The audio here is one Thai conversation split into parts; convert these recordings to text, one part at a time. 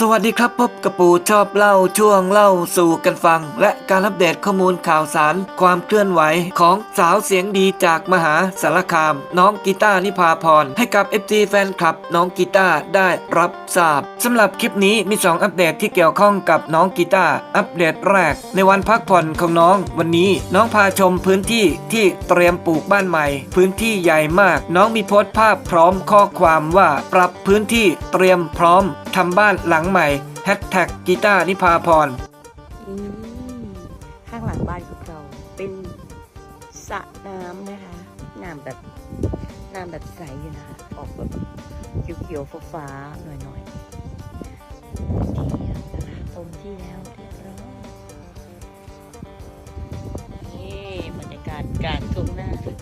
สวัสดีครับพบกับปู่ชอบเล่าช่วงเล่าสู่กันฟัง และการอัปเดตข้อมูลข่าวสาร ความเคลื่อนไหวของสาวเสียงดีจากมหาสารคาม น้องกีตาร์นิพาพร ให้กับ FT แฟนคลับ น้องกีตาร์ได้รับทราบสำหรับคลิปนี้มี 2 อัปเดตที่เกี่ยวข้องกับน้องกีตาร์อัปเดตแรก ในวันพักผ่อนของน้องวันนี้ น้องพาชมพื้นที่ที่เตรียมปลูกบ้านใหม่ พื้นที่ใหญ่มาก น้องมีโพสต์ภาพพร้อมข้อความว่าปรับพื้นที่เตรียมพร้อมทำบ้านหลังใหม่แฮชแท็กกีตาร์นิพาพร อืมข้างหลังบ้านของเราเป็นสระน้ำนะคะ น้ำแบบ น้ำแบบใสอยู่นะคะ ออกแบบเขียวๆฟ้าๆหน่อยๆที่นะคะตรงที่แล้วเรียบร้อยนี่บรรยากาศกลางทุ่งนาเลย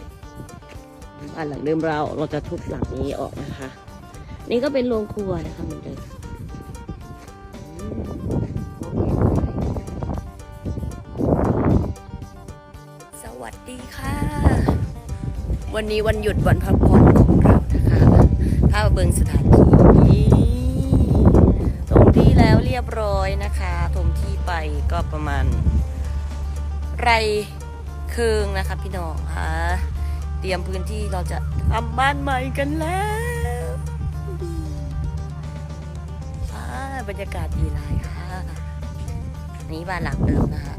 บ้านหลังเดิมเราเราจะทุบหลังนี้ออกนะคะ นี่ก็เป็นโรงครัวนะคะเหมือนเดิมอืมโอเค สวัสดีค่ะ วันนี้วันหยุดวันพักผ่อนของเรานะคะพามาเบิงสถานที่ตรงที่แล้วเรียบร้อยนะคะตรงที่ไปก็ประมาณ ไรเคืองนะคะพี่น้องค่ะเตรียมพื้นที่เราจะทำบ้านใหม่กันแล้ว บรรยากาศดีหลายค่ะนนี้บ้านหลังเดิมนะคะ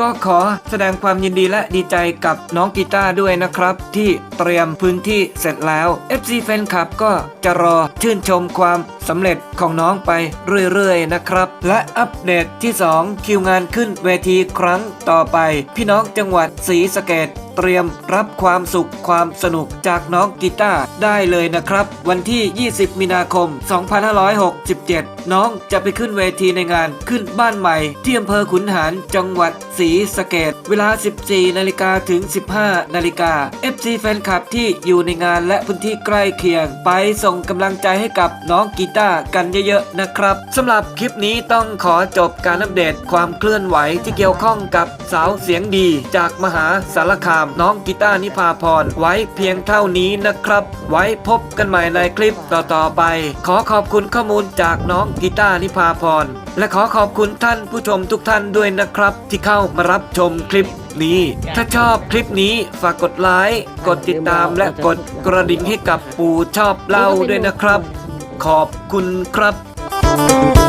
ก็ขอแสดงความยินดีและดีใจกับน้องกีตาร์ด้วยนะครับ ที่เตรียมพื้นที่เสร็จแล้ว FC แฟนคลับก็จะรอชื่นชมความสำเร็จของน้องไปเรื่อยๆนะครับ และอัปเดตที่ 2 คิวงานขึ้นเวทีครั้งต่อไป พี่น้องจังหวัดศรีสะเกด เตรียมรับความสุขความสนุกจากน้องกีตาร์ได้เลยนะครับ วันที่ 20 มีนาคม 2567 น้องจะไปขึ้นเวทีในงานขึ้นบ้านใหม่ ที่อำเภอขุนหารจังหวัดศรีสะเกดเวลา 14 นาฬิกาถึง 15 นาฬิกา FC แฟนคลับที่อยู่ในงานและพื้นที่ใกล้เคียง ไปส่งกำลังใจให้กับน้องกีตาร์กันเยอะๆนะครับสำหรับคลิปนี้ต้องขอจบการอัปเดตความเคลื่อนไหวที่เกี่ยวข้องกับสาวเสียงดีจากมหาสารคามน้องกีตาร์นิพาพร ไว้เพียงเท่านี้นะครับ ไว้พบกันใหม่ในคลิปต่อๆไป ขอขอบคุณข้อมูลจากน้องกีตาร์นิพาพร และขอขอบคุณท่านผู้ชมทุกท่านด้วยนะครับ ที่เข้ามารับชมคลิปนี้ ถ้าชอบคลิปนี้ฝากกดไลค์กดติดตามและกดกระดิ่งให้กับปู่ชอบเล่าด้วยนะครับ ขอบคุณครับ